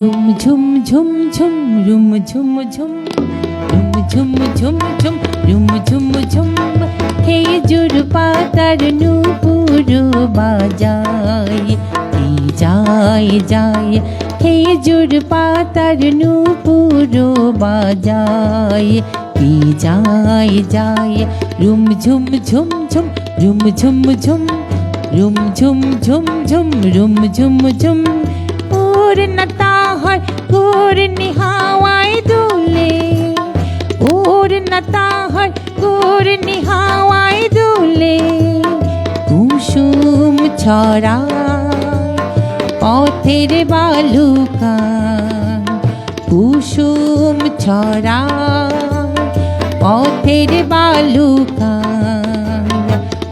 ঝুম ঝুম ঝুম ঝুম রুম ঝুম ঝুম রুম ঝুম ঝুম ঝুম রুম ঝুম ঝুম খেজুর পাতার নুপুর বাজায় এই যায় যায় খেজুর পাতার নুপুর বাজায় এই যায় যায় রুম ঝুম ঝুম ঝুম রুম ঝুম ঝুম রুম ঝুম ঝুম ঝুম রুম ঝুম ঝুম ওর পূর্ণতা হয় পূর্ণি হাওয়ায় দুলে পূর্ণতা হয় পূর্ণি হাওয়ায় দুলে কুসুম ছড়ায় পথের বালুকা কুসুম ছড়ায় পথের বালুকা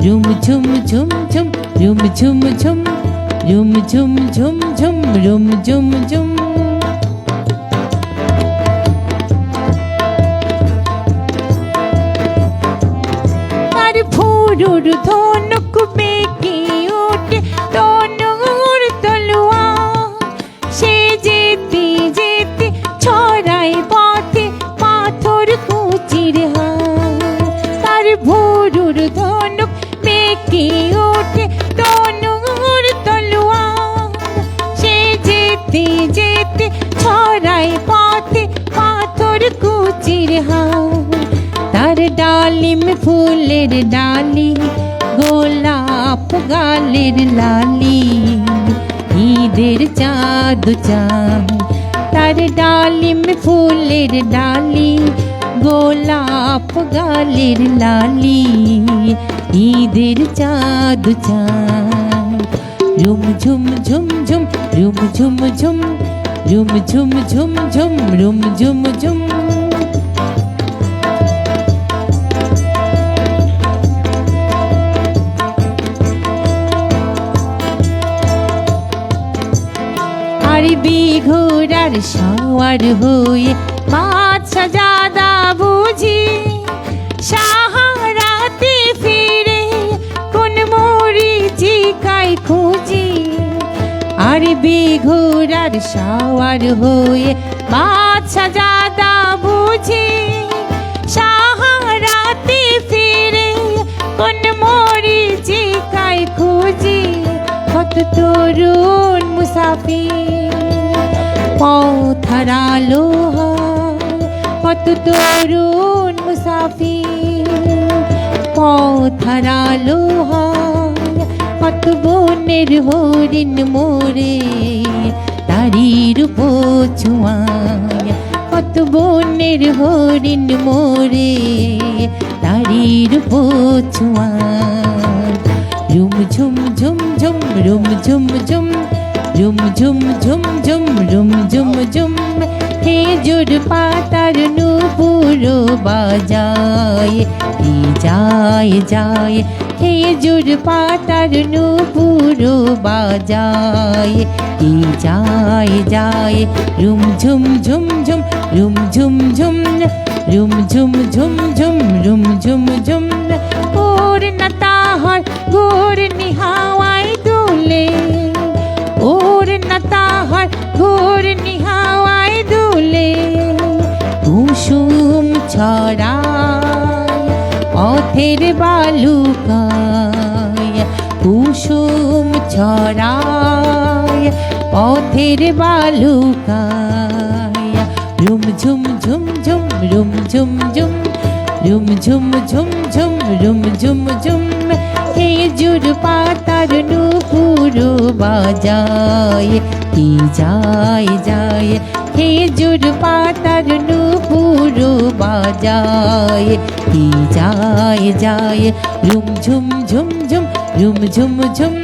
রুম ঝুম ঝুম ঝুম রুম ঝুম ঝুম রুম ঝুম ঝুম ঝুম রুম ঝুম ঝুম পাথর কুচির তার ভুরুর ধনুক বেঁকে ওঠে তনুর তলোয়া। সে যেতে যেতে ছড়ায় পথে পাথর কুচির তার ডালিম ফুলের ডালি, গোলাপ গালের লালি। ঈদের চাঁদ চাঁদ, তার ডালিম ফুলের ডালি গোলাপ গালের লালি ঈদের চাঁদ চাঁদ রুম ঝুম ঝুম ঝুম রুম ঝুম ঝুম রুম ঝুম ঝুম ঝুম রুম ঝুম ঝুম আর বিঘোরার সওয়ার হয়ে খুঁজি। আর বিঘোরার সওয়ার হয়ে মাছ সাজাদা বুঝি। সাহারাতে ফিরে কোন মরি চিকাই খুঁজি। কত তরুণ মুসাফির, পথরালো কত তরুণ মুসাফির, পথরালো কত বনের হরিণ মোরে, তারির পোছুয়ায় কত বনের হরিণ মোরে, তারির পোছুয়ায় রুম ঝুম ঝুম ঝুম, রুম, ঝুম ঝুম রুম ঝুম ঝুম ঝুম, রুম, ঝুম ঝুম, খেজুর পাতার নুপুর বাজায়। যায় যায়। খেজুর পাতার নুপুর বাজায়। কি যায় যায়। রুম ঝুম ঝুম ঝুম, রুম ঝুম ঝুম, রুম ঝুম ঝুম ঝুম, রুম ঝুম ঝুম। পূর্ণতা হয় ঘূর্ণি হাওয়ায় দুলে। পূর্ণতা হয় ঘূর্ণি হাওয়ায় দুলে। কুসুম ছড়ায় পথের বালুকায় কুসুম ছড়ায় পথের বালুকায় রুম ঝুম ঝুম ঝুম রুম ঝুম ঝুম রুম ঝুম ঝুম ঝুম রুম ঝুম ঝুম, খেজুর পাতার নুপুর বাজায়, কি যায় যায়, খেজুর পাতার নুপুর বাজায় কি যায় যায় ঝুম ঝুম ঝুম ঝুম ঝুম ঝুম।